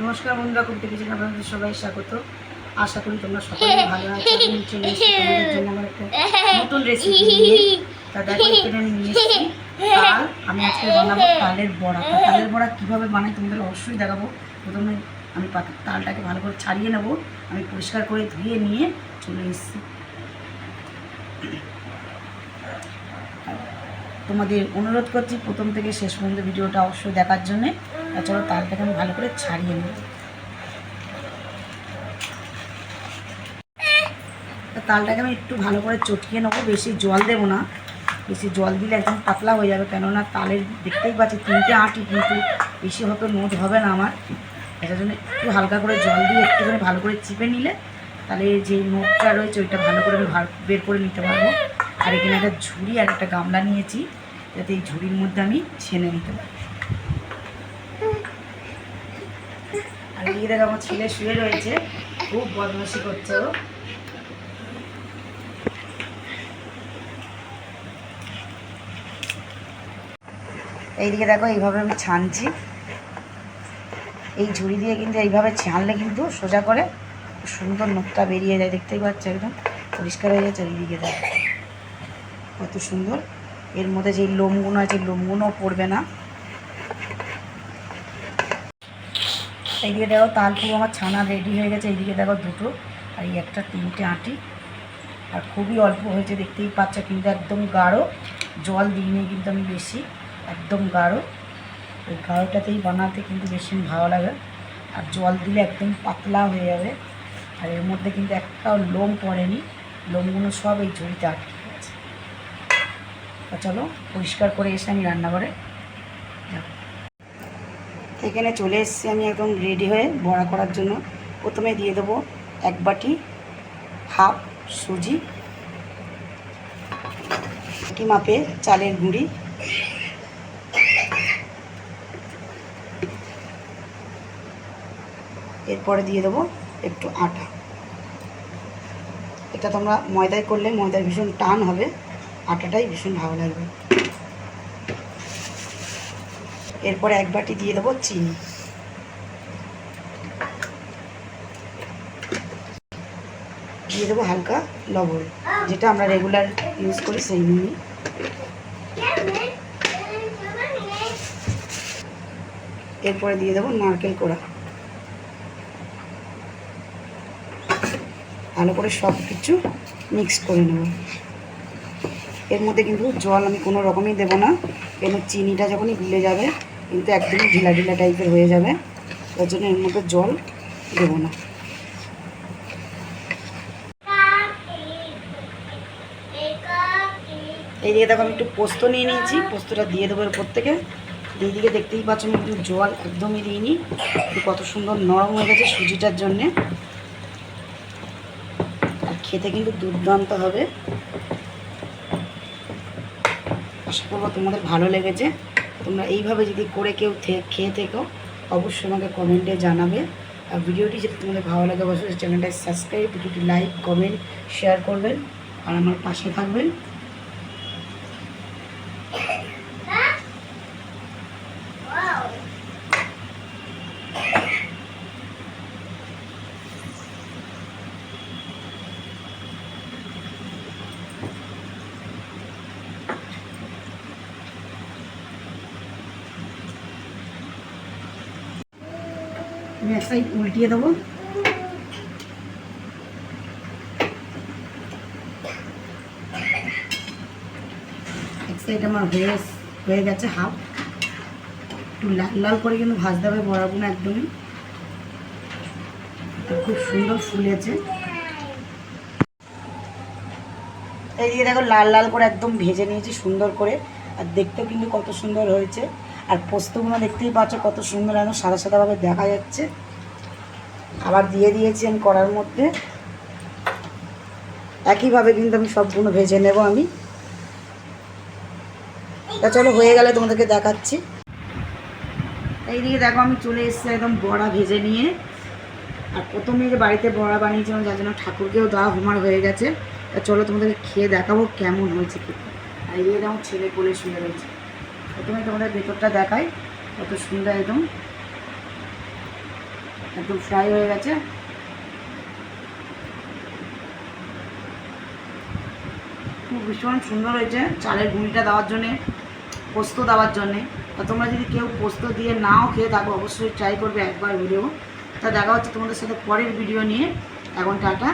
নমস্কার বন্ধুরা কুর্তি কিচেন আপনাদের সবাই স্বাগত। আশা করি তোমরা সকলে ভালো আছো। চলে তোমাদের জন্য আমার একটা নতুন রেসিপি আমি তাল। আমি আজকে বানাবো তালের বড়া। তালের বড়া কীভাবে বানাই তোমাদের অবশ্যই দেখাবো। প্রথমে আমি পাতা তালটাকে ভালো করে ছাড়িয়ে নেব। আমি পরিষ্কার করে ধুয়ে নিয়ে চলে এসেছি। তোমাদের অনুরোধ করছি প্রথম থেকে শেষ পর্যন্ত ভিডিওটা অবশ্যই দেখার জন্যে। তা চলো তালটাকে আমি ভালো করে ছাড়িয়ে নেব তালটাকে আমি একটু ভালো করে চটকিয়ে নেব, বেশি জল দেবো না। বেশি জল দিলে একদম পাতলা হয়ে যাবে, কেননা তালের দেখতেই পাচ্ছি তিনটে আঁটি কিন্তু বেশি হয়তো নোট হবে না আমার। এটার জন্য একটু হালকা করে জল দিয়ে একটুখানি ভালো করে চিপে নিলে তাহলে যে নোটটা রয়েছে ওইটা ভালো করে আমি বের করে নিতে পারব। আর এখানে একটা ঝুড়ি আর একটা গামলা নিয়েছি, যাতে এই ঝুড়ির মধ্যে আমি ছেনে নিতে পারি। আর এদিকে দেখো আমার ছেলে শুয়ে রয়েছে, খুব বদমাশি করছে ও। এইদিকে দেখো এইভাবে আমি ছানছি। এই ঝুড়ি দিয়ে কিন্তু এইভাবে ছানলে কিন্তু সোজা করে সুন্দর নোকটা বেরিয়ে যায়, দেখতেই পাচ্ছ একদম? পরিষ্কার হয়ে যাচ্ছে এইদিকে দেখো। কত সুন্দর। এর মধ্যে যে লোমগুলো আছে লোমগুলো পড়বে না। এইদিকে দেখো, তাল পুরো আমার ছানা রেডি হয়ে গেছে। এইদিকে দেখো দুটো, আর এই একটা তিনটে আঁটি। আর খুবই অল্প হয়েছে, দেখতেই পাচ্ছ, কিন্তু একদম গাঢ়। জল দিইনি, কিন্তু আমি বেশি। একদম গাঢ়। ওই গাঢ়টাতেই বানাতে কিন্তু বেশি ভালো লাগে। আর জল দিলে একদম পাতলা হয়ে যাবে। আর এর মধ্যে কিন্তু একটাও লোম পড়েনি। লোমগুলো সব এই ঝুড়িতে আটকে তা চলো, পরিষ্কার করে এসে আমি রান্না করে এখানে চলে এসেছি আমি একদম রেডি হয়ে বড়া করার জন্য। প্রথমে দিয়ে দেবো এক বাটি হাফ সুজি একই মাপে চালের গুঁড়ি, এরপরে দিয়ে দেবো একটু আটা। এটা তোমরা ময়দায় করলে ময়দায় ভীষণ টান হবে। আটাটাই ভীষণ ভালো লাগবে। এরপরে এক বাটি দিয়ে দেবো চিনি। দিয়ে দেবো হালকা লবণ, যেটা আমরা রেগুলার ইউজ করি সেই নুনই এরপরে দিয়ে দেবো নারকেল কোড়া। ভালো করে সব কিছু মিক্স করে নেব। এর মধ্যে কিন্তু জল আমি কোনো রকমই দেবো না। কেন চিনিটা যখনই গুলে যাবে, কিন্তু একদমই ঢিলা ঢিলা টাইপের হয়ে যাবে। তার জন্য এর মধ্যে জল দেবো না। এই দিকে দেখো, আমি একটু পোস্ত নিয়ে নিয়েছি। পোস্তটা দিয়ে দেবো এরপর থেকে। এই দিকে দেখতেই পাচ্ছ, আমি কিন্তু জল একদমই দিইনি। কত সুন্দর নরম হয়ে গেছে সুজিটার জন্যে। খেতে কিন্তু দুর্দান্ত হবে। আশা করব তোমাদের ভালো লেগেছে। তোমরা এইভাবে যদি করে কেউ খেয়ে থেকো, অবশ্যই আমাকে কমেন্টে জানাবে। আর ভিডিওটি যদি তোমাদের ভালো লাগে, অবশ্যই চ্যানেলটা সাবস্ক্রাইব ভিডিওটি লাইক কমেন্ট শেয়ার করবেন। আর আমার পাশে থাকবেন। আমি এক সাইড উল্টিয়ে দেবো। এক সাইড আমার হয়ে হয়ে গেছে হাফ। একটু লাল লাল করে কিন্তু ভাজতে হবে বড়াগুলো একদমই। তো খুব সুন্দর ফুলেছে। এইদিকে দেখো লাল লাল করে একদম ভেজে নিয়েছি সুন্দর করে। আর দেখতেও কিন্তু কত সুন্দর হয়েছে। আর পোস্তগুলো দেখতেই পাচ্ছ, কত সুন্দর একদম সাদা সাদাভাবে দেখা যাচ্ছে। আবার দিয়ে দিয়েছি আমি কড়ার মধ্যে। একইভাবে কিন্তু আমি সবগুলো ভেজে নেব আমি। তা চলো, হয়ে গেলে তোমাদেরকে দেখাচ্ছি। এইদিকে দেখো, আমি চলে এসেছি একদম বড়া ভেজে নিয়ে। আর প্রথমে যে বাড়িতে বড়া বানিয়েছিলাম, যার জন্য ঠাকুরকেও দেওয়া হোমার হয়ে গেছে। তা চলো তোমাদেরকে খেয়ে দেখাবো কেমন হয়েছে খেতে। আর এই আমার ছেলে কোলে শুয়ে রয়েছে। প্রথমে তোমাদের ভেতরটা দেখাই, কত সুন্দর একদম। একদম ফ্রাই হয়ে গেছে। খুব ভীষণ সুন্দর হয়েছে চালের গুঁড়িটা দেওয়ার জন্যে, পোস্ত দেওয়ার জন্যে। তা তোমরা যদি কেউ পোস্ত দিয়ে নাও খেয়ে থাকো, অবশ্যই ট্রাই করবে একবার হলেও তা দেখা হচ্ছে তোমাদের সাথে পরের ভিডিও নিয়ে। এখন টাটা।